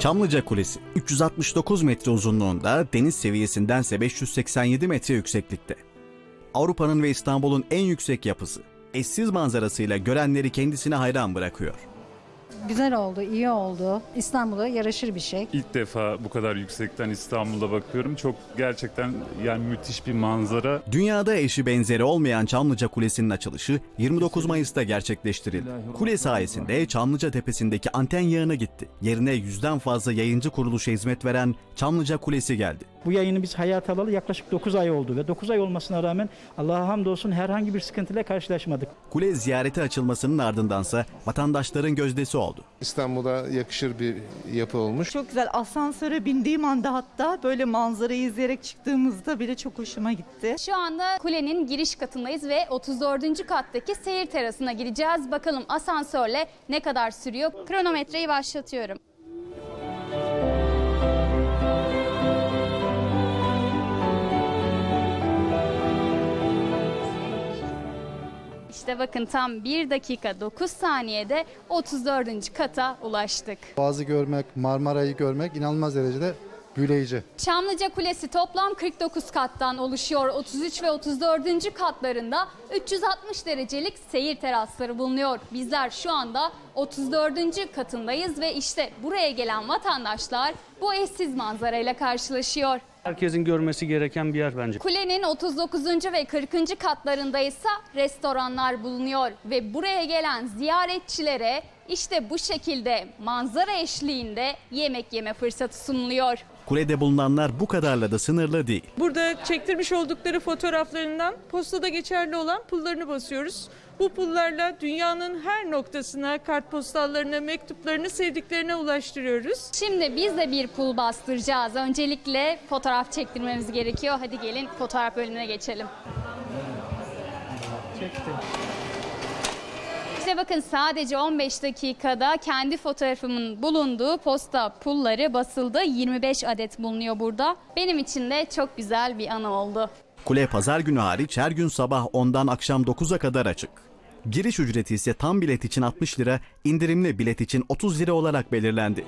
Çamlıca Kulesi 369 metre uzunluğunda, deniz seviyesindense 587 metre yükseklikte. Avrupa'nın ve İstanbul'un en yüksek yapısı. Eşsiz manzarasıyla görenleri kendisine hayran bırakıyor. Güzel oldu, iyi oldu. İstanbul'a yaraşır bir şey. İlk defa bu kadar yüksekten İstanbul'a bakıyorum. Çok gerçekten yani müthiş bir manzara. Dünyada eşi benzeri olmayan Çamlıca Kulesi'nin açılışı 29 Mayıs'ta gerçekleştirildi. Kule sayesinde Çamlıca Tepesi'ndeki anten yağına gitti. Yerine yüzden fazla yayıncı kuruluşa hizmet veren Çamlıca Kulesi geldi. Bu yayını biz hayata alalı yaklaşık 9 ay oldu ve 9 ay olmasına rağmen Allah'a hamdolsun herhangi bir sıkıntıyla karşılaşmadık. Kule ziyarete açılmasının ardındansa vatandaşların gözdesi oldu. İstanbul'a yakışır bir yapı olmuş. Çok güzel. Asansöre bindiğim anda hatta böyle manzarayı izleyerek çıktığımızda bile çok hoşuma gitti. Şu anda kulenin giriş katındayız ve 34. kattaki seyir terasına gireceğiz. Bakalım asansörle ne kadar sürüyor? Kronometreyi başlatıyorum. İşte bakın tam 1 dakika 9 saniyede 34. kata ulaştık. Boğazı görmek, Marmara'yı görmek inanılmaz derecede büyüleyici. Çamlıca Kulesi toplam 49 kattan oluşuyor. 33 ve 34. katlarında 360 derecelik seyir terasları bulunuyor. Bizler şu anda 34. katındayız ve işte buraya gelen vatandaşlar bu eşsiz manzarayla karşılaşıyor. Herkesin görmesi gereken bir yer bence. Kulenin 39. ve 40. katlarında ise restoranlar bulunuyor ve buraya gelen ziyaretçilere işte bu şekilde manzara eşliğinde yemek yeme fırsatı sunuluyor. Kulede bulunanlar bu kadarla da sınırlı değil. Burada çektirmiş oldukları fotoğraflarından postada geçerli olan pullarını basıyoruz. Bu pullarla dünyanın her noktasına kartpostallarına, mektuplarını sevdiklerine ulaştırıyoruz. Şimdi biz de bir pul bastıracağız. Öncelikle fotoğraf çektirmemiz gerekiyor. Hadi gelin fotoğraf bölümüne geçelim. Bakın sadece 15 dakikada kendi fotoğrafımın bulunduğu posta pulları basıldı. 25 adet bulunuyor burada. Benim için de çok güzel bir anı oldu. Kule pazar günü hariç her gün sabah 10'dan akşam 9'a kadar açık. Giriş ücreti ise tam bilet için 60 lira, indirimli bilet için 30 lira olarak belirlendi.